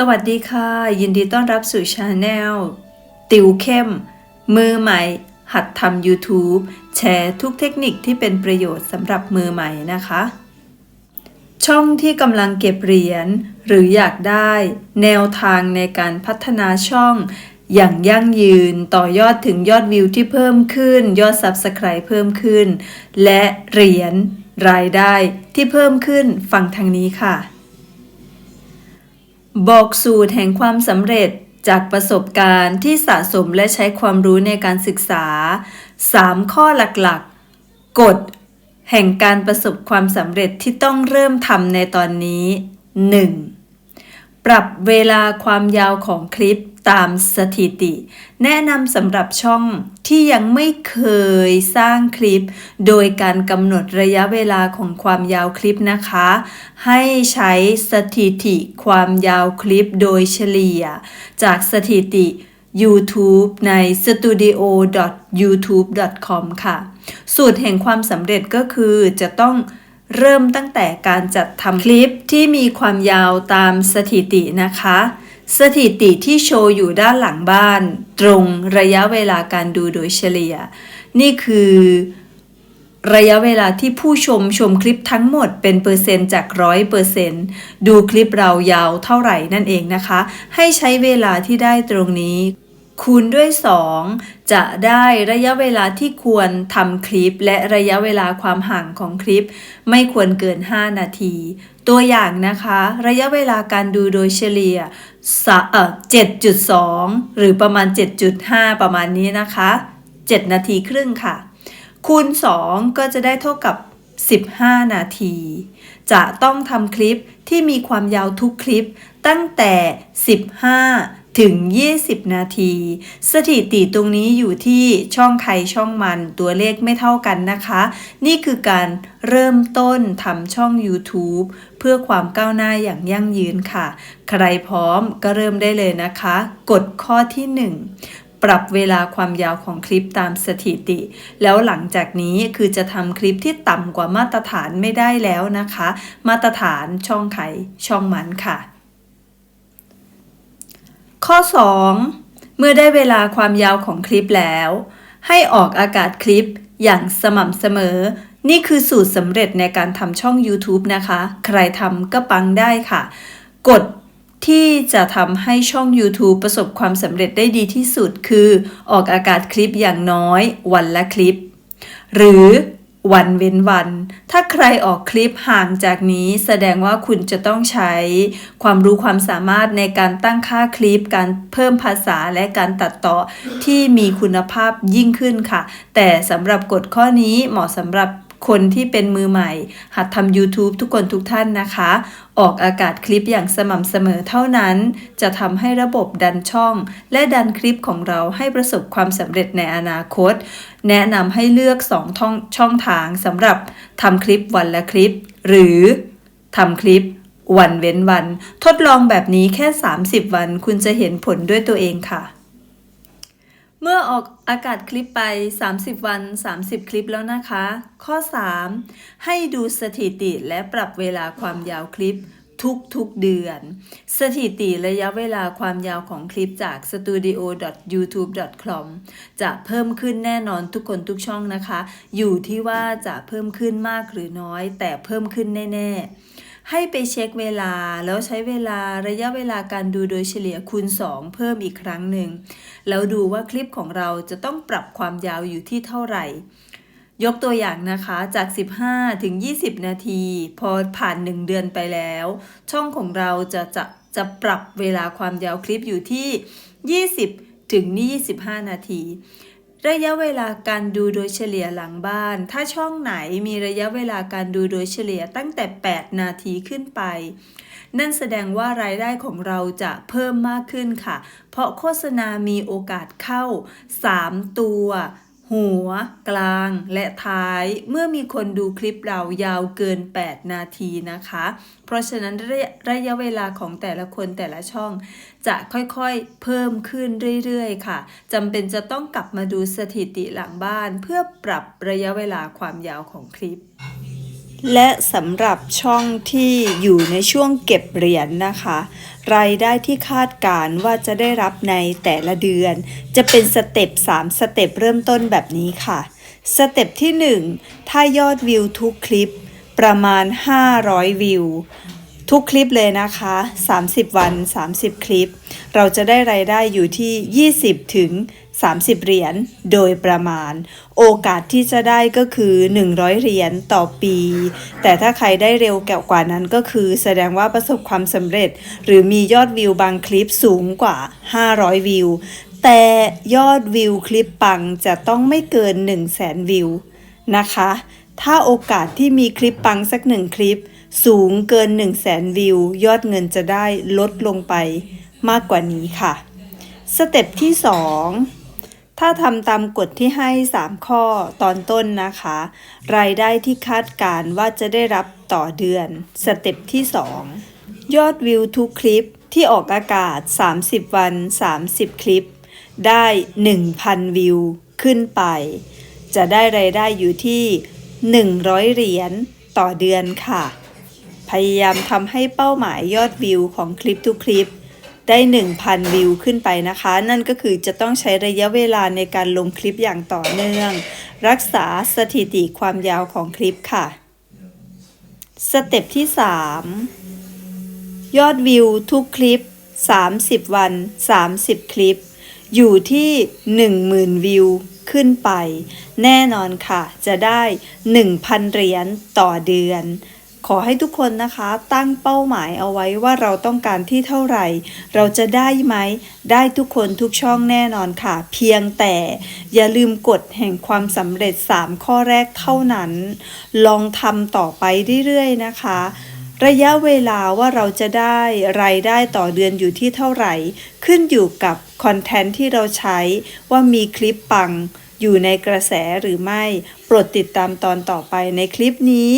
สวัสดีค่ะ ยินดีต้อนรับสู่ชาแนลติวเข้ม มือใหม่ หัดทำ YouTube แชร์ทุกเทคนิคที่เป็นประโยชน์สำหรับมือใหม่นะคะ ช่องที่กำลังเก็บเหรียญหรืออยากได้แนวทางในการพัฒนาช่อง อย่างยั่งยืนต่อยอดถึงยอดวิวที่เพิ่มขึ้น ยอด Subscribe เพิ่มขึ้น และเหรียญรายได้ที่เพิ่มขึ้นฟังทางนี้ค่ะ บอกสูตรแห่งความสำเร็จจากประสบการณ์ที่สะสมและใช้ความรู้ในการศึกษา 3 ข้อหลักๆ กฎ แห่งการประสบความสำเร็จที่ต้องเริ่มทำในตอนนี้ 1. ปรับเวลาความยาวของคลิป ตามสถิติ แนะนำสำหรับช่องที่ยังไม่เคยสร้างคลิป โดยการกำหนดระยะเวลาของความยาวคลิปนะคะ ให้ใช้สถิติความยาวคลิปโดยเฉลี่ย จากสถิติ YouTube ใน studio.youtube.com ค่ะ สูตรแห่งความสำเร็จก็คือจะต้องเริ่มตั้งแต่การจัดทำคลิปที่มีความยาวตามสถิตินะคะ สถิติที่โชว์อยู่ด้านหลังบ้าน ตรงระยะเวลาการดูโดยเฉลี่ย นี่คือระยะเวลาที่ผู้ชมชมคลิปทั้งหมดเป็นเปอร์เซ็นต์จากร้อยเปอร์เซ็นต์ดูคลิปเรายาวเท่าไหร่นั่นเองนะคะ ให้ใช้เวลาที่ได้ตรงนี้ คูณด้วย 2 จะได้ระยะเวลาที่ควรทำคลิป และระยะเวลาความห่างของคลิป ไม่ควรเกิน 5 นาที ตัวอย่างนะคะ ระยะเวลาการดูโดยเฉลี่ย7.2 หรือประมาณ 7.5 ประมาณนี้นะคะ 7 นาทีครึ่งค่ะ คูณ 2 ก็จะได้เท่ากับ 15 นาที จะต้องทำคลิปที่มีความยาวทุกคลิปตั้งแต่ 15 ถึง 20 นาที สถิติตรงนี้อยู่ที่ช่องใครช่องมันตัวเลขไม่เท่ากันนะคะ นี่คือการเริ่มต้นทำช่อง YouTube เพื่อความก้าวหน้าอย่างยั่งยืนค่ะ ใครพร้อมก็เริ่มได้เลยนะคะกฎข้อที่1ปรับเวลาความยาวของคลิปตามสถิติ แล้วหลังจากนี้คือจะทำคลิปที่ต่ำกว่ามาตรฐานไม่ได้แล้วนะคะ มาตรฐานช่องไขช่องมันค่ะ ข้อ 2 เมื่อได้เวลาความยาวของคลิปแล้ว ให้ออกอากาศคลิปอย่างสม่ำเสมอ นี่คือสูตรสำเร็จในการทำช่อง YouTube นะคะ ใครทำก็ปังได้ค่ะ กฎที่จะทำให้ช่อง YouTube ประสบความสำเร็จได้ดีที่สุดคือ ออกอากาศคลิปอย่างน้อยวันละคลิป หรือ วันเว้นวัน ถ้าใครออกคลิปห่างจากนี้แสดงว่าคุณจะต้องใช้ความรู้ความสามารถในการตั้งค่าคลิป การเพิ่มภาษาและการตัดต่อที่มีคุณภาพยิ่งขึ้นค่ะ แต่สำหรับกฎข้อนี้เหมาะสำหรับ คนที่เป็นมือใหม่ หัดทำ YouTube ทุกคนทุกท่านนะคะ ออกอากาศคลิปอย่างสม่ำเสมอเท่านั้น จะทำให้ระบบดันช่อง และดันคลิปของเราให้ประสบความสำเร็จในอนาคต แนะนำให้เลือก 2 ท่องช่องทางสำหรับทำคลิปวันละคลิป หรือทำคลิปวันเว้นวัน ทดลองแบบนี้แค่ 30 วัน คุณจะเห็นผลด้วยตัวเองค่ะ เมื่อออกอากาศคลิปไป 30 วัน 30 คลิปแล้วนะคะ ข้อ 3 ให้ดูสถิติและปรับเวลาความยาวคลิปทุกๆเดือน สถิติระยะเวลาความยาวของคลิปจาก studio.youtube.com จะเพิ่มขึ้นแน่นอนทุกคนทุกช่องนะคะ อยู่ที่ว่าจะเพิ่มขึ้นมากหรือน้อย แต่เพิ่มขึ้นแน่ ๆ ให้ไปเช็คเวลาแล้วใช้เวลาระยะเวลาการดูโดยเฉลี่ยคูณ 2 เพิ่มอีกครั้งหนึ่ง แล้วดูว่าคลิปของเราจะต้องปรับความยาวอยู่ที่เท่าไหร่ ยกตัวอย่างนะคะจาก 15 ถึง 20 นาที พอผ่าน 1 เดือนไปแล้ว ช่องของเราจะจะจะปรับเวลาความยาวคลิปอยู่ที่ 20 ถึง 25 นาที ระยะเวลาการดูโดยเฉลี่ยหลังบ้าน ถ้าช่องไหนมีระยะเวลาการดูโดยเฉลี่ยตั้งแต่ 8 นาทีขึ้นไป นั่นแสดงว่ารายได้ของเราจะเพิ่มมากขึ้นค่ะ เพราะโฆษณามีโอกาสเข้า 3 ตัว หัว กลาง และท้าย เมื่อมีคนดูคลิปเรายาวเกิน 8 นาทีนะคะ เพราะฉะนั้นระยะระยะเวลาของแต่ละคนแต่ละช่อง จะค่อยๆเพิ่มขึ้นเรื่อยๆ ค่ะจำเป็นจะต้องกลับมาดูสถิติหลังบ้าน เพื่อปรับระยะเวลาความยาวของคลิป และสำหรับช่องที่อยู่ในช่วงเก็บเหรียญนะคะ รายได้ที่คาดการว่าจะได้รับในแต่ละเดือน จะเป็นสเต็ป3สเต็ปเริ่มต้นแบบนี้ค่ะ สเต็ปที่ 1 ถ้ายอดวิวทุกคลิปประมาณ 500 วิว ทุกคลิปเลยนะคะ 30 วัน 30 คลิป เราจะได้รายได้อยู่ที่ 20 ถึง 30 เหรียญโดยประมาณ โอกาสที่จะได้ก็คือ 100 เหรียญต่อปี แต่ถ้าใครได้เร็วแก่กว่านั้นก็คือ แสดงว่าประสบความสำเร็จ หรือมียอดวิวบางคลิปสูงกว่า 500 วิว แต่ยอดวิวคลิปปังจะต้องไม่เกิน 1 0 0 0 0แสนวิวนะคะ ถ้าโอกาสที่มีคลิปปังสักหนึ่งคลิป สูงเกิน 1 0 0 0 0แสนวิว ยอดเงินจะได้ลดลงไปมากกว่านี้ค่ะ สเต็ปที่ 2 ถ้าทำตามกฎที่ให้ 3 ข้อตอนต้นนะคะ รายได้ที่คาดการว่าจะได้รับต่อเดือน สเต็ปที่ 2 ยอดวิวทุกคลิปที่ออกอากาศ 30 วัน 30 คลิป ได้ 1,000 วิวขึ้นไป จะได้รายได้อยู่ที่ 100 เหรียญต่อเดือนค่ะ พยายามทำให้เป้าหมายยอดวิวของคลิปทุกคลิป ได้ 1,000 วิวขึ้นไปนะคะ นั่นก็คือจะต้องใช้ระยะเวลาในการลงคลิปอย่างต่อเนื่อง รักษาสถิติความยาวของคลิปค่ะ สเต็ปที่ 3 ยอดวิวทุกคลิป 30 วัน 30 คลิป อยู่ที่ 10,000 วิวขึ้นไป แน่นอนค่ะ จะได้ 1,000 เหรียญต่อเดือน ขอให้ทุกคนนะคะตั้งเป้าหมายเอาไว้ว่าเราต้องการที่เท่าไหร่ เราจะได้ไหม ได้ทุกคนทุกช่องแน่นอนค่ะ เพียงแต่อย่าลืมกฎแห่งความสำเร็จ 3 ข้อแรกเท่านั้น ลองทำต่อไปเรื่อยๆนะคะระยะเวลาว่าเราจะได้รายได้ต่อเดือนอยู่ที่เท่าไหร่ ขึ้นอยู่กับคอนเทนต์ที่เราใช้ว่ามีคลิปปังอยู่ในกระแสหรือไม่ โปรดติดตามตอนต่อไปในคลิปนี้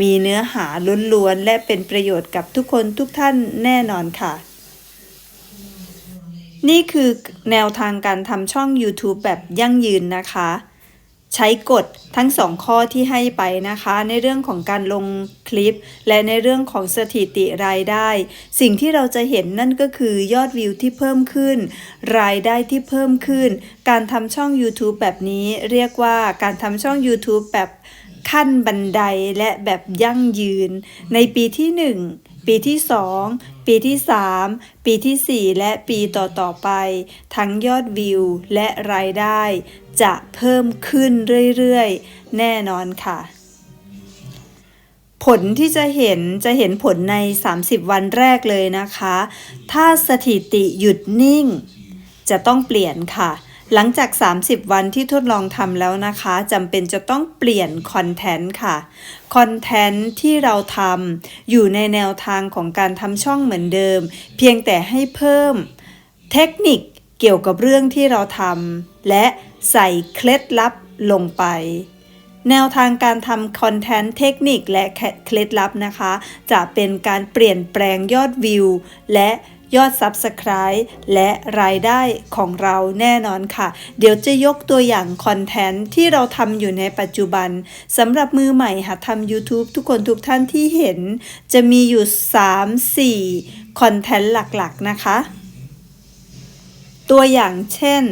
มีเนื้อหาล้วนๆและเป็นประโยชน์กับทุกคนทุกท่านแน่นอนค่ะ นี่คือแนวทางการทำช่อง YouTube แบบยั่งยืนนะคะ ใช้กฎทั้งสองข้อที่ให้ไปนะคะ ในเรื่องของการลงคลิป และในเรื่องของสถิติรายได้ สิ่งที่เราจะเห็นนั่นก็คือยอดวิวที่เพิ่มขึ้น รายได้ที่เพิ่มขึ้น การทำช่อง YouTube แบบนี้เรียกว่าการทำช่อง YouTube แบบ ขั้นบันไดและแบบยั่งยืน ในปีที่ 1 ปีที่ 2 ปีที่ 3 ปีที่ 4 และปีต่อๆไป ทั้งยอดวิวและรายได้ จะเพิ่มขึ้นเรื่อยๆ แน่นอนค่ะ ผลที่จะเห็นจะเห็นผลใน 30 วันแรกเลยนะคะ ถ้าสถิติหยุดนิ่ง จะต้องเปลี่ยนค่ะ หลังจาก 30 วันที่ทดลองทำแล้วนะคะจำเป็นจะต้องเปลี่ยนคอนเทนต์ค่ะ คอนเทนต์ที่เราทำอยู่ในแนวทางของการทำช่องเหมือนเดิม เพียงแต่ให้เพิ่มเทคนิคเกี่ยวกับเรื่องที่เราทำและใส่เคล็ดลับลงไป แนวทางการทำคอนเทนต์เทคนิคและเคล็ดลับนะคะ จะเป็นการเปลี่ยนแปลงยอดวิว และ ยอด Subscribe และรายได้ของเราแน่นอนค่ะ เดี๋ยวจะยกตัวอย่างคอนเทนต์ที่เราทำอยู่ในปัจจุบันสำหรับมือใหม่หัดทำ YouTube ทุกคนทุกท่านที่เห็น จะมีอยู่ 3-4 คอนเทนต์หลักๆนะคะ ตัวอย่างเช่น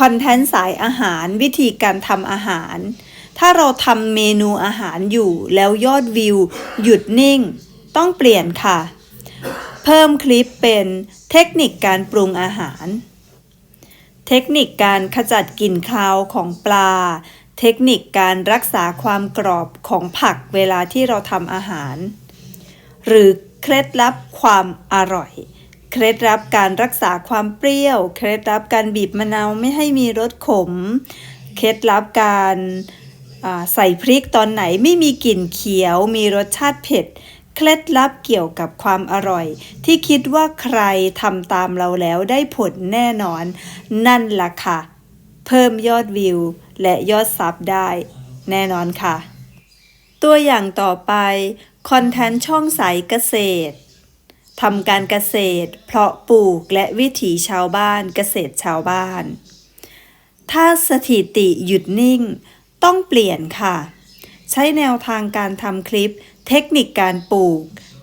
คอนเทนต์สายอาหารวิธีการทำอาหาร ถ้าเราทำเมนูอาหารอยู่แล้วยอดวิว หยุดนิ่ง ต้องเปลี่ยนค่ะ เพิ่มคลิปเป็นเทคนิคการปรุงอาหาร เทคนิคการขจัดกลิ่นคาวของปลา เทคนิคการรักษาความกรอบของผักเวลาที่เราทำอาหาร หรือเคล็ดลับความอร่อย เคล็ดลับการรักษาความเปรี้ยว เคล็ดลับการบีบมะนาวไม่ให้มีรสขม เคล็ดลับการใส่พริกตอนไหนไม่มีกลิ่นเขียว มีรสชาติเผ็ด เคล็ดลับเกี่ยวกับความอร่อย ที่คิดว่าใครทำตามเราแล้วได้ผลแน่นอน นั่นล่ะค่ะ เพิ่มยอดวิว และยอดซับได้ แน่นอนค่ะ ตัวอย่างต่อไปคอนเทนต์ช่องสายเกษตรทำการเกษตร เพาะปลูกและวิถีชาวบ้านเกษตรชาวบ้าน ถ้าสถิติหยุดนิ่ง ต้องเปลี่ยนค่ะ ใช้แนวทางการทำคลิป เทคนิคการปลูก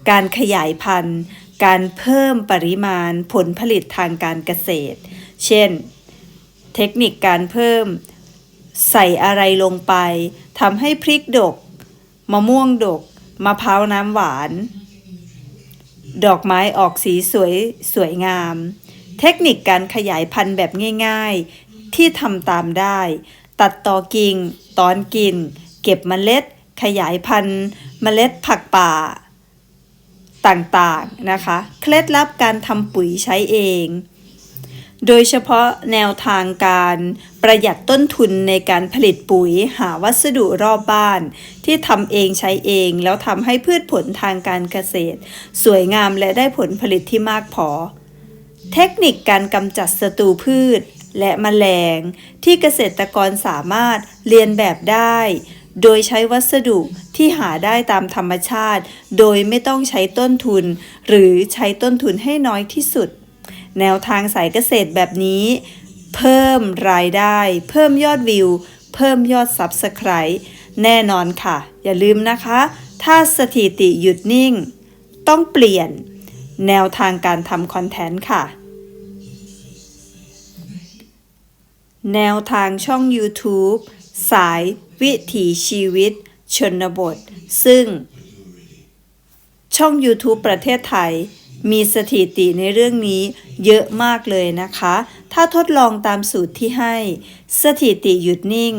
การขยายพันธุ์ การเพิ่มปริมาณผลผลิตทางการเกษตร เช่น เทคนิคการเพิ่ม ใส่อะไรลงไปทำให้พริกดก มะม่วงดก มะพร้าวน้ำหวาน ดอกไม้ออกสีสวยสวยงาม เทคนิคการขยายพันธุ์แบบง่าย ๆ ที่ทำตามได้ ตัดต่อกิ่ง ตอนกิน เก็บเมล็ด ขยายพันธุ์เมล็ดผักป่าต่างๆนะคะ เคล็ดลับการทำปุ๋ยใช้เอง โดยเฉพาะแนวทางการประหยัดต้นทุนในการผลิตปุ๋ยหาวัสดุรอบบ้าน ที่ทำเองใช้เอง แล้วทำให้พืชผลทางการเกษตร สวยงามและได้ผลผลิตที่มากพอ เทคนิคการกำจัดศัตรูพืชและแมลง ที่เกษตรกรสามารถเรียนแบบได้ โดยใช้วัสดุที่หาได้ตามธรรมชาติ โดยไม่ต้องใช้ต้นทุน หรือใช้ต้นทุนให้น้อยที่สุด แนวทางสายเกษตรแบบนี้ เพิ่มรายได้ เพิ่มยอดวิว เพิ่มยอด Subscribe แน่นอนค่ะ อย่าลืมนะคะ ถ้าสถิติหยุดนิ่ง ต้องเปลี่ยน แนวทางการทำคอนเทนต์ค่ะ แนวทางช่อง YouTube สาย วิถีชีวิตชนบท ซึ่ง ช่อง YouTube ประเทศไทย มีสถิติในเรื่องนี้เยอะมากเลยนะคะ ถ้าทดลองตามสูตรที่ให้ สถิติหยุดนิ่ง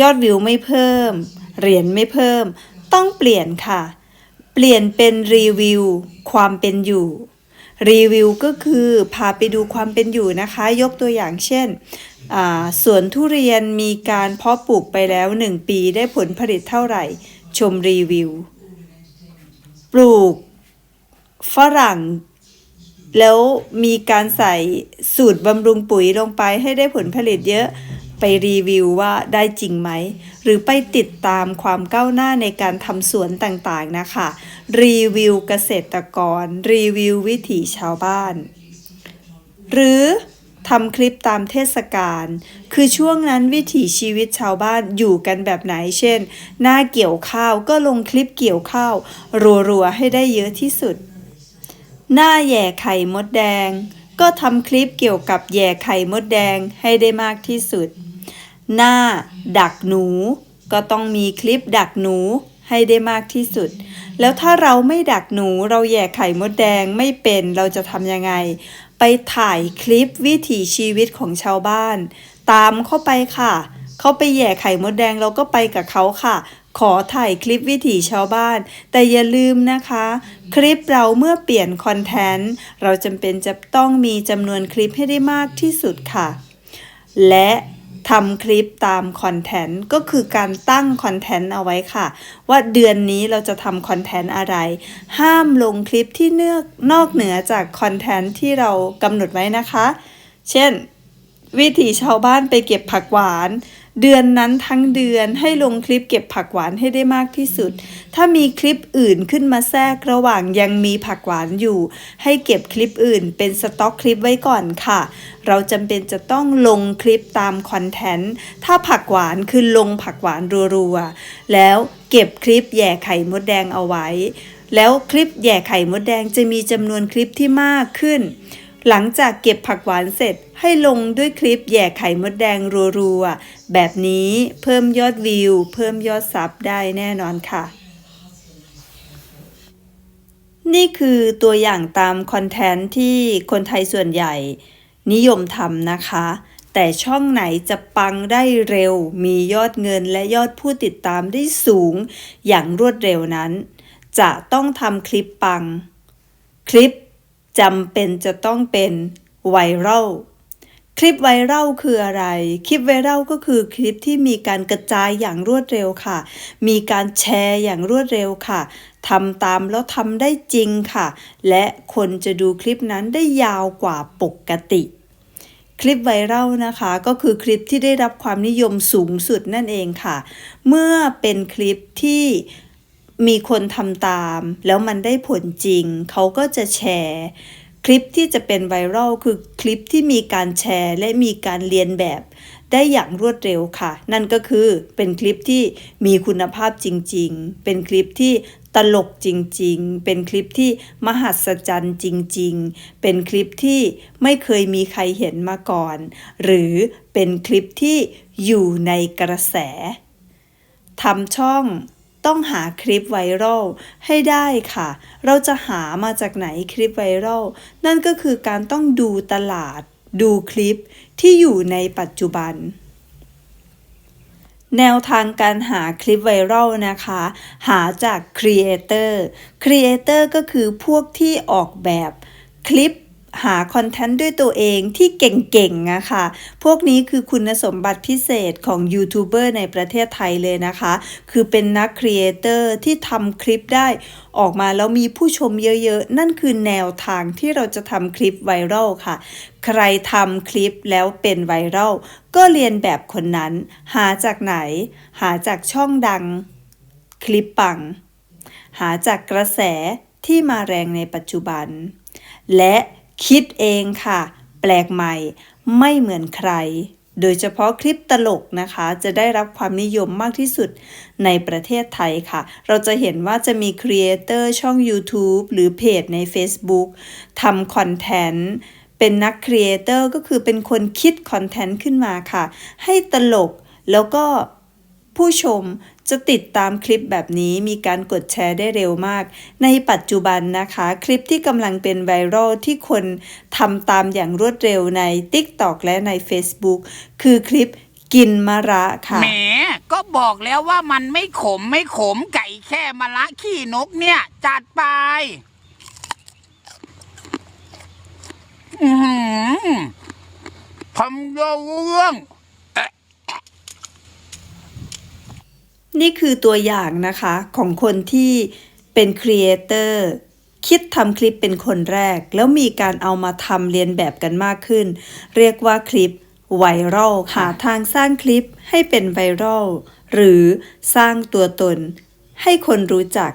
ยอดวิวไม่เพิ่ม เหรียญไม่เพิ่ม ต้องเปลี่ยนค่ะ เปลี่ยนเป็นรีวิว ความเป็นอยู่รีวิวก็คือพาไปดูความเป็นอยู่นะคะ ยกตัวอย่างเช่น สวนทุเรียนมีการเพาะปลูกไปแล้ว 1 ปีได้ผลผลิตเท่าไหร่ ชมรีวิว ปลูกฝรั่ง แล้วมีการใส่สูตรบำรุงปุ๋ยลงไปให้ได้ผลผลิตเยอะไปรีวิวว่าได้จริงไหม หรือไปติดตามความก้าวหน้าในการทำสวนต่างๆนะคะ รีวิวเกษตรกร รีวิววิถีชาวบ้าน หรือ ทำคลิปตามเทศกาล คือช่วงนั้นวิถีชีวิตชาวบ้านอยู่กันแบบไหน เช่น หน้าเกี่ยวข้าวก็ลงคลิปเกี่ยวข้าว รัวๆ ให้ได้เยอะที่สุด หน้าแย่ไข่มดแดง ก็ทำคลิปเกี่ยวกับแย่ไข่มดแดงให้ได้มากที่สุด หน้าดักหนู ก็ต้องมีคลิปดักหนูให้ได้มากที่สุด แล้วถ้าเราไม่ดักหนูเราแย่ไข่มดแดงไม่เป็นเราจะทำยังไง ไปถ่ายคลิปวิถีชีวิตของชาวบ้าน ตามเข้าไปค่ะ เขาไปแย่ไข่มดแดงเราก็ไปกับเขาค่ะ ขอถ่ายคลิปวิถีชาวบ้าน แต่อย่าลืมนะคะ คลิปเราเมื่อเปลี่ยนคอนเทนต์เราจำเป็นจะต้องมีจำนวนคลิปให้ได้มากที่สุดค่ะ และ ทำคลิปตามคอนเทนต์ก็คือการตั้งคอนเทนต์เอาไว้ค่ะ ว่าเดือนนี้เราจะทำคอนเทนต์อะไร ห้ามลงคลิปที่เนือกนอกเหนือจากคอนเทนต์ที่เรากำหนดไว้นะคะ เช่น วิถีชาวบ้านไปเก็บผักหวาน เดือนนั้นทั้งเดือนให้ลงคลิปเก็บผักหวานให้ได้มากที่สุด ถ้ามีคลิปอื่นขึ้นมาแทรกระหว่างยังมีผักหวานอยู่ ให้เก็บคลิปอื่นเป็นสต็อกคลิปไว้ก่อนค่ะ เราจำเป็นจะต้องลงคลิปตามคอนเทนต์ ถ้าผักหวานคือลงผักหวานรัวๆ แล้วเก็บคลิปแย่ไข่มดแดงเอาไว้ แล้วคลิปแย่ไข่มดแดงจะมีจำนวนคลิปที่มากขึ้น หลังจากเก็บผักหวานเสร็จให้ลงด้วยคลิปแย่ไข่มดแดงรัวๆ แบบนี้เพิ่มยอดวิว เพิ่มยอดซับได้แน่นอนค่ะ นี่คือตัวอย่างตามคอนเทนต์ที่คนไทยส่วนใหญ่ นิยมทำนะคะ แต่ช่องไหนจะปังได้เร็ว มียอดเงินและยอดผู้ติดตามได้สูง อย่างรวดเร็วนั้น จะต้องทำคลิปปัง คลิป จำเป็นจะต้องเป็นไวรัลคลิปไวรัลคืออะไร คลิปไวรัลก็คือคลิปที่มีการกระจายอย่างรวดเร็วค่ะ มีการแชร์อย่างรวดเร็วค่ะทำตามแล้วทำได้จริงค่ะ และคนจะดูคลิปนั้นได้ยาวกว่าปกติคลิปไวรัลนะคะก็คือคลิปที่ได้รับความนิยมสูงสุดนั่นเองค่ะ เมื่อเป็นคลิปที่ มีคนทำตาม แล้วมันได้ผลจริง เขาก็จะแชร์ คลิปที่จะเป็นไวรัลคือคลิปที่มีการแชร์ และมีการเรียนแบบ ได้อย่างรวดเร็วค่ะ นั่นก็คือเป็นคลิปที่มีคุณภาพจริง ๆ เป็นคลิปที่ตลกจริงๆ เป็นคลิปที่มหัศจรรย์จริง ๆ เป็นคลิปที่ไม่เคยมีใครเห็นมาก่อน หรือเป็นคลิปที่อยู่ในกระแสทำช่อง ต้องหาคลิปไวรัลให้ได้ค่ะ เราจะหามาจากไหนคลิปไวรัลนั่นก็คือการต้องดูตลาด ดูคลิปที่อยู่ในปัจจุบันแนวทางการหาคลิปไวรัลนะคะ หาจากครีเอเตอร์ครีเอเตอร์ก็คือพวกที่ออกแบบคลิป หาคอนเทนต์ด้วยตัวเองที่เก่งๆอะค่ะ พวกนี้คือคุณสมบัติพิเศษของยูทูบเบอร์ในประเทศไทยเลยนะคะ คือเป็นนักครีเอเตอร์ที่ทำคลิปได้ออกมาแล้วมีผู้ชมเยอะๆ นั่นคือแนวทางที่เราจะทำคลิปไวรัลค่ะ ใครทำคลิปแล้วเป็นไวรัลก็เรียนแบบคนนั้น หาจากไหน หาจากช่องดัง คลิปปัง หาจากกระแสที่มาแรงในปัจจุบัน และ คิดเองค่ะ แปลกใหม่ ไม่เหมือนใคร โดยเฉพาะคลิปตลกนะคะ จะได้รับความนิยมมากที่สุดในประเทศไทยค่ะ เราจะเห็นว่าจะมีครีเอเตอร์ช่อง YouTube หรือเพจใน Facebook ทำคอนเทนต์เป็นนักครีเอเตอร์ก็คือเป็นคนคิดคอนเทนต์ขึ้นมาค่ะ ให้ตลกแล้วก็ผู้ชม จะติดตามคลิปแบบนี้มีการกดแชร์ได้เร็วมาก ในปัจจุบันนะคะ คลิปที่กำลังเป็นไวรัลที่คนทำตามอย่างรวดเร็วใน TikTok และใน Facebook คือคลิปกินมะระค่ะ แหม ก็บอกแล้วว่ามันไม่ขมไม่ขมไก่แค่มะละขี้นกเนี่ย จัดไป อือหือทำเรื่อง นี่คือตัวอย่างนะคะของคนที่เป็นครีเอเตอร์คิดทำคลิปเป็นคนแรก แล้วมีการเอามาทำเรียนแบบกันมากขึ้น เรียกว่าคลิปไวรัลหาทางสร้างคลิปให้เป็นไวรัลหรือสร้างตัวตน ให้คนรู้จัก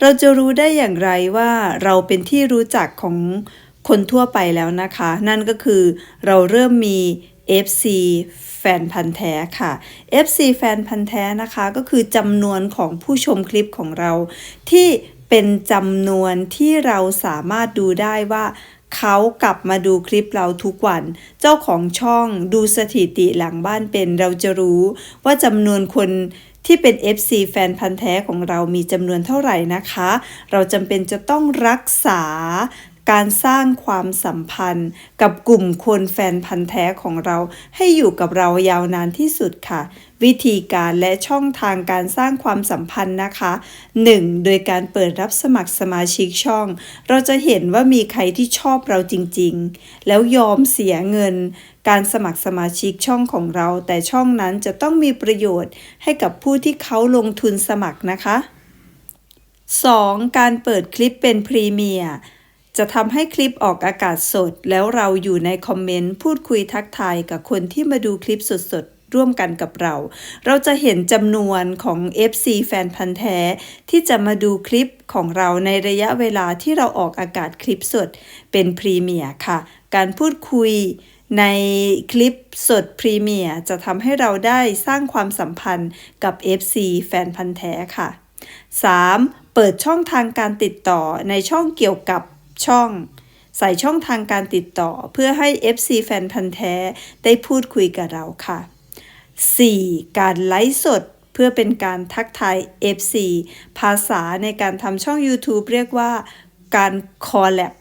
เราจะรู้ได้อย่างไรว่าเราเป็นที่รู้จักของคนทั่วไปแล้วนะคะ นั่นก็คือเราเริ่มมี FC ฟนพันธ์แท้ค่ะ FC แฟนพันธ์แท้นะคะ ก็คือจำนวนของผู้ชมคลิปของเรา ที่เป็นจำนวนที่เราสามารถดูได้ว่าเขากลับมาดูคลิปเราทุกวัน เจ้าของช่องดูสถิติหลังบ้านเป็นเราจะรู้ว่าจำนวนคนที่เป็น FC แฟนพันธ์แท้ของเรามีจำนวนเท่าไหร่นะคะ เราจำเป็นจะต้องรักษา การสร้างความสัมพันธ์ กับกลุ่มคนแฟนพันธ์แท้ของเราให้อยู่กับเรายาวนานที่สุดค่ะ วิธีการและช่องทางการสร้างความสัมพันธ์นะคะ 1. โดยการเปิดรับสมัครสมาชิกช่อง เราจะเห็นว่ามีใครที่ชอบเราจริงๆ แล้วยอมเสียเงินการสมัครสมาชิกช่องของเรา แต่ช่องนั้นจะต้องมีประโยชน์ให้กับผู้ที่เขาลงทุนสมัครนะคะ 2. การเปิดคลิปเป็นพรีเมียร์ จะทำให้คลิปออกอากาศสด แล้วเราอยู่ในคอมเมนต์พูดคุยทักทายกับคนที่มาดูคลิปสดๆ ร่วมกันกับเรา เราจะเห็นจำนวนของ FC แฟนพันธ์แท้ ที่จะมาดูคลิปของเราในระยะเวลาที่เราออกอากาศคลิปสดเป็นพรีเมียร์ค่ะ การพูดคุยในคลิปสดพรีเมียร์จะทำให้เราได้สร้างความสัมพันธ์กับ FC แฟนพันธ์แท้ค่ะ 3. เปิดช่องทางการติดต่อในช่องเกี่ยวกับ ช่อง ใส่ช่องทางการติดต่อเพื่อให้ FC แฟนพันธ์แท้ได้พูดคุยกับเราค่ะ 4. การไลฟ์สดเพื่อเป็นการทักทาย FC ภาษาในการทำช่อง YouTube เรียกว่าการ collab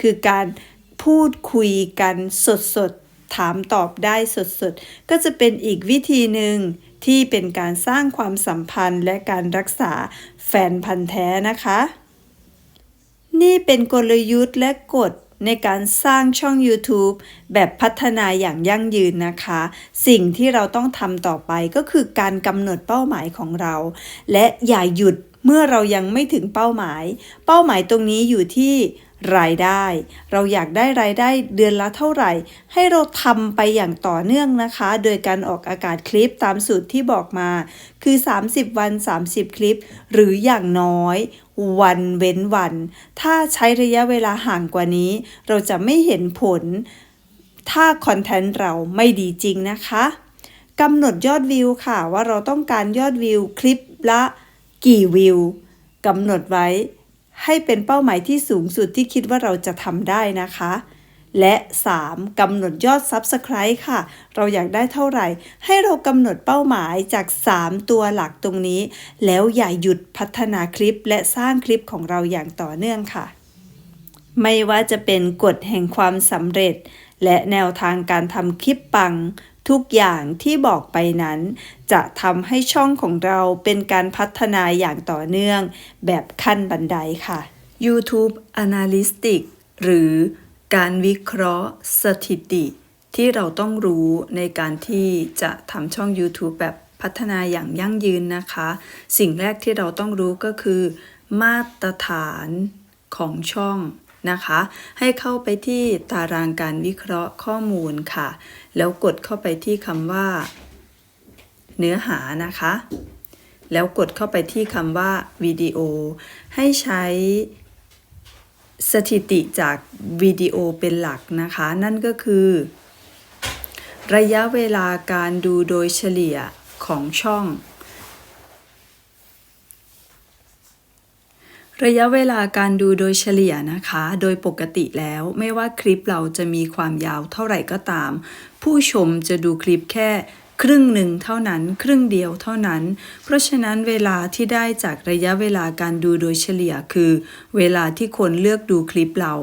คือการพูดคุยกันสดๆ ถามตอบได้สดๆ ก็จะเป็นอีกวิธีหนึ่งที่เป็นการสร้างความสัมพันธ์และการรักษาแฟนพันธ์แท้นะคะ นี่เป็นกลยุทธ์และกฎในการสร้างช่อง YouTube แบบพัฒนาอย่างยั่งยืนนะคะ สิ่งที่เราต้องทำต่อไปก็คือการกำหนดเป้าหมายของเรา และอย่าหยุดเมื่อเรายังไม่ถึงเป้าหมาย เป้าหมายตรงนี้อยู่ที่รายได้ เราอยากได้รายได้เดือนละเท่าไหร่ ให้เราทำไปอย่างต่อเนื่องนะคะ โดยการออกอากาศคลิปตามสูตรที่บอกมา คือ 30 วัน 30 คลิป หรืออย่างน้อย วันเว้นวัน ถ้าใช้ระยะเวลาห่างกว่านี้ เราจะไม่เห็นผล ถ้าคอนเทนต์เราไม่ดีจริงนะคะกำหนดยอดวิวค่ะ ว่าเราต้องการยอดวิวคลิปละกี่วิวกำหนดไว้ให้เป็นเป้าหมายที่สูงสุดที่คิดว่าเราจะทำได้นะคะ และ 3. กำหนดยอด Subscribe ค่ะ เราอยากได้เท่าไหร่ ให้เรากำหนดเป้าหมายจาก 3 ตัวหลักตรงนี้ แล้วอย่าหยุดพัฒนาคลิปและสร้างคลิปของเราอย่างต่อเนื่องค่ะ ไม่ว่าจะเป็นกฎแห่งความสำเร็จ และแนวทางการทำคลิปปัง ทุกอย่างที่บอกไปนั้น จะทำให้ช่องของเราเป็นการพัฒนาอย่างต่อเนื่อง แบบขั้นบันไดค่ะ YouTube Analytics หรือ การวิเคราะห์สถิติที่เราต้องรู้ในการที่จะทำช่อง YouTube แบบพัฒนาอย่างยั่งยืนนะคะ สิ่งแรกที่เราต้องรู้ก็คือ มาตรฐานของช่องนะคะ ให้เข้าไปที่ตารางการวิเคราะห์ข้อมูลค่ะ แล้วกดเข้าไปที่คำว่า เนื้อหานะคะ แล้วกดเข้าไปที่คำว่าวิดีโอ ให้ใช้ สถิติจากวิดีโอเป็นหลักนะคะ นั่นก็คือ ระยะเวลาการดูโดยเฉลี่ยของช่อง ระยะเวลาการดูโดยเฉลี่ยนะคะ โดยปกติแล้วไม่ว่าคลิปเราจะมีความยาวเท่าไหร่ก็ตาม ผู้ชมจะดูคลิปแค่ ครึ่งหนึ่งเท่านั้น ครึ่งเดียวเท่านั้น เพราะฉะนั้นเวลาที่ได้จากระยะเวลาการดูโดยเฉลี่ยคือ เวลาที่คนเลือกดูคลิปเรา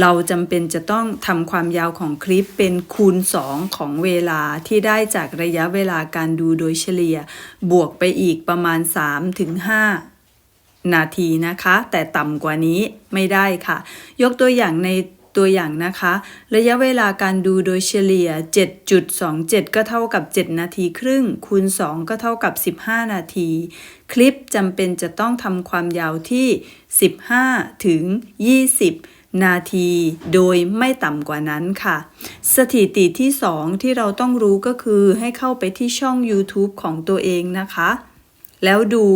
เราจำเป็นจะต้องทำความยาวของคลิปเป็นคูณ 2 ของเวลาที่ได้จากระยะเวลาการดูโดยเฉลี่ย บวกไปอีกประมาณ 3-5นาทีนะคะ แต่ต่ำกว่านี้ไม่ได้ค่ะ ยกตัวอย่างใน ตัวอย่างนะคะ ระยะเวลาการดูโดยเฉลี่ย 7.27 ก็เท่ากับ 7 นาทีครึ่ง คูณ 2 ก็เท่ากับ 15 นาที คลิปจำเป็นจะต้องทำความยาวที่ 15 ถึง 20นาทีโดยไม่ต่ำกว่านั้นค่ะ สถิติที่ 2 ที่เราต้องรู้ก็คือให้เข้าไปที่ช่อง YouTube ของตัวเองนะคะ แล้วดู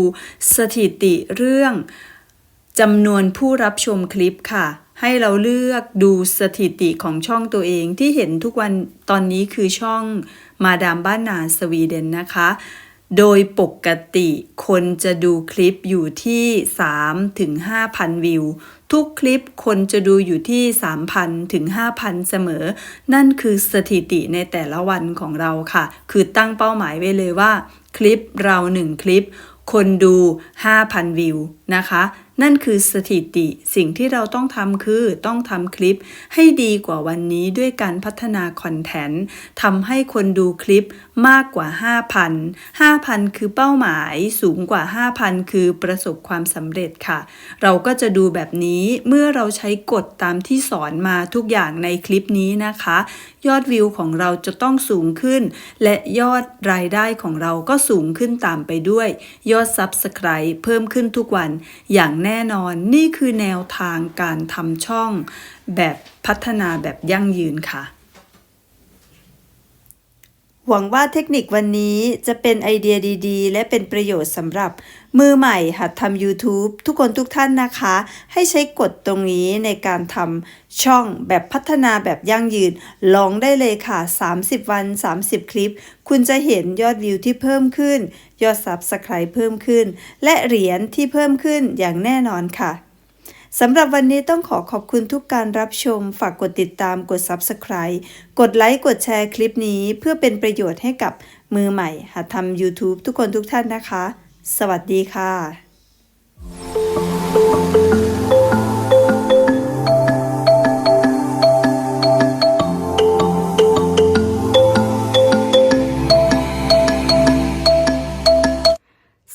สถิติเรื่องจำนวนผู้รับชมคลิปค่ะ ให้เราเลือกดูสถิติของช่องตัวเองที่เห็นทุกวันตอนนี้คือช่องมาดามบ้านนาสวีเดนนะคะ โดยปกติคนจะดูคลิปอยู่ที่ 3 ถึง 5,000 วิว ทุกคลิปคนจะดูอยู่ที่ 3,000 ถึง 5,000 เสมอ นั่นคือสถิติในแต่ละวันของเราค่ะ คือตั้งเป้าหมายไว้เลยว่า คลิปเรา 1 คลิป คนดู 5,000 วิว นะคะ นั่นคือสถิติสิ่งที่เราต้องทำคือต้องทำคลิปให้ดีกว่าวันนี้ด้วยการพัฒนาคอนเทนต์ทำให้คนดูคลิปมากกว่า 5,000 5,000 คือเป้าหมายสูงกว่า 5,000 คือประสบความสำเร็จค่ะ เราก็จะดูแบบนี้เมื่อเราใช้กฎตามที่สอนมาทุกอย่างในคลิปนี้นะคะ ยอดวิวของเราจะต้องสูงขึ้น และยอดรายได้ของเราก็สูงขึ้นตามไปด้วย ยอด Subscribe เพิ่มขึ้นทุกวันอย่างแน่นอนนี่คือแนวทางการทำช่อง แบบพัฒนาแบบยั่งยืนค่ะ หวังว่าเทคนิควันนี้จะเป็นไอเดียดีๆ และเป็นประโยชน์สำหรับ มือใหม่หัดทำ YouTube ทุกคนทุกท่านนะคะ ให้ใช้กฎตรงนี้ในการทำช่องแบบพัฒนาแบบยั่งยืน ลองได้เลยค่ะ 30 วัน 30 คลิป คุณจะเห็นยอดวิวที่เพิ่มขึ้น ยอด Subscribe เพิ่มขึ้น และเหรียญที่เพิ่มขึ้นอย่างแน่นอนค่ะ สำหรับวันนี้ต้องขอขอบคุณทุกการรับชม ฝากกดติดตามกด Subscribe กดไลค์กดแชร์คลิปนี้เพื่อเป็นประโยชน์ให้กับมือใหม่หัดทำ YouTube ทุกคนทุกท่านนะคะ สวัสดีค่ะ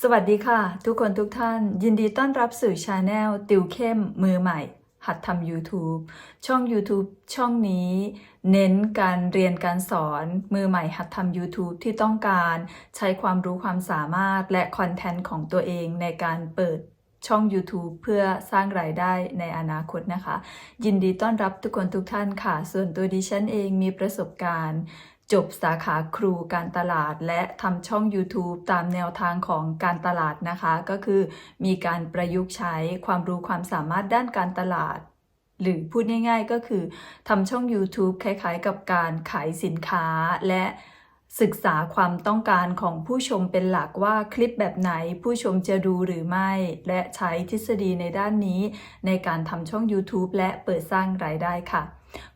สวัสดีค่ะ ทุกคนทุกท่าน ยินดีต้อนรับสู่ชาแนลติวเข้มมือใหม่ หัดทำ YouTube ช่อง YouTube ช่องนี้ เน้นการเรียนการสอนมือใหม่หัดทำ YouTube ที่ต้องการใช้ความรู้ความสามารถและคอนเทนต์ของตัวเองในการเปิดช่อง YouTube เพื่อสร้างรายได้ในอนาคตนะคะ ยินดีต้อนรับทุกคนทุกท่านค่ะ ส่วนตัวดิฉันเองมีประสบการณ์ จบสาขาครูการตลาดและทำช่อง YouTube ตามแนวทางของการตลาดนะคะ ก็คือมีการประยุกต์ใช้ความรู้ความสามารถด้านการตลาด หรือพูดง่ายๆก็คือทำช่อง YouTube คล้ายๆ กับการขายสินค้าและศึกษาความต้องการของผู้ชมเป็นหลักว่าคลิปแบบไหนผู้ชมจะดูหรือไม่ และใช้ทฤษฎีในด้านนี้ ในการทำช่อง YouTube และเปิดสร้างรายได้ค่ะ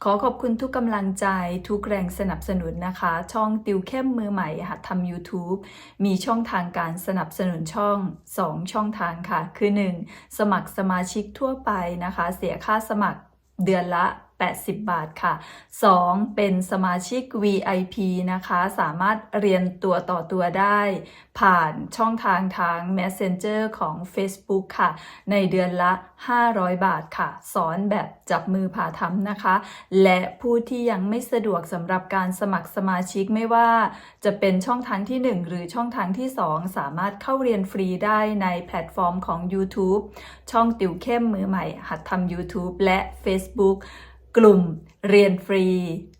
ขอขอบคุณทุกกำลังใจทุกแรงสนับสนุนนะคะ ช่องติวเข้มมือใหม่หัดทำ YouTube มีช่องทางการสนับสนุนช่อง 2 ช่องทางค่ะ คือ 1. สมัครสมาชิกทั่วไปนะคะ เสียค่าสมัครเดือนละ 80 บาทค่ะ 2. เป็นสมาชิก VIP นะคะ สามารถเรียนตัวต่อตัวได้ ผ่านช่องทางทาง Messenger ของ Facebook ค่ะ ในเดือนละ 500 บาทค่ะ สอนแบบจับมือผ่าทำนะคะ และผู้ที่ยังไม่สะดวกสำหรับการสมัครสมาชิกไม่ว่าจะเป็นช่องทางที่ 1 หรือช่องทางที่ 2 สามารถเข้าเรียนฟรีได้ในแพลตฟอร์มของ YouTube ช่องติวเข้มมือใหม่ หัดทำ YouTube และ Facebook กลุ่มเรียนฟรี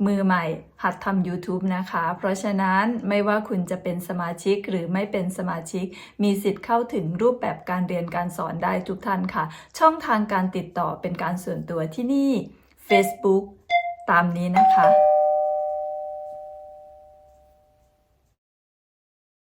มือใหม่ หัดทำ YouTube นะคะ เพราะฉะนั้นไม่ว่าคุณจะเป็นสมาชิกหรือไม่เป็นสมาชิก มีสิทธิ์เข้าถึงรูปแบบการเรียนการสอนได้ทุกท่านค่ะ ช่องทางการติดต่อเป็นการส่วนตัวที่นี่ Facebook ตามนี้นะคะ